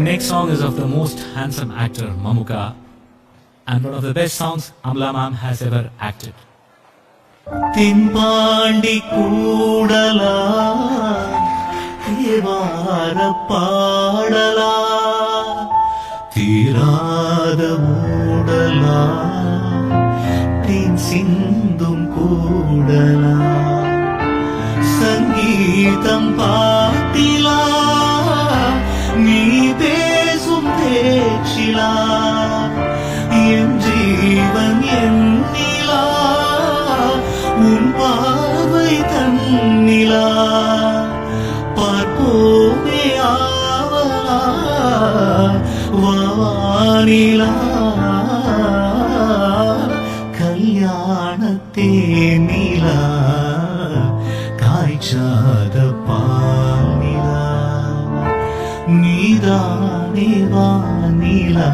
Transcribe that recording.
next song is of the most handsome actor, Mamuka, and one of the best songs Amla ma'am has ever acted. தின்பாண்டி கூடலா தேவார பாடலா தீராத மூடலா தேன் சிந்தும் கூடலா சங்கீதம் பா பேசும் என் ஜீவன் என் உன் பார்வை தன்னிலா. பார்ப்போமே ஆவலா. வானிலா. கல்யாணத்தே நிலா காய்ச்சாத பா நீதானே வானிலா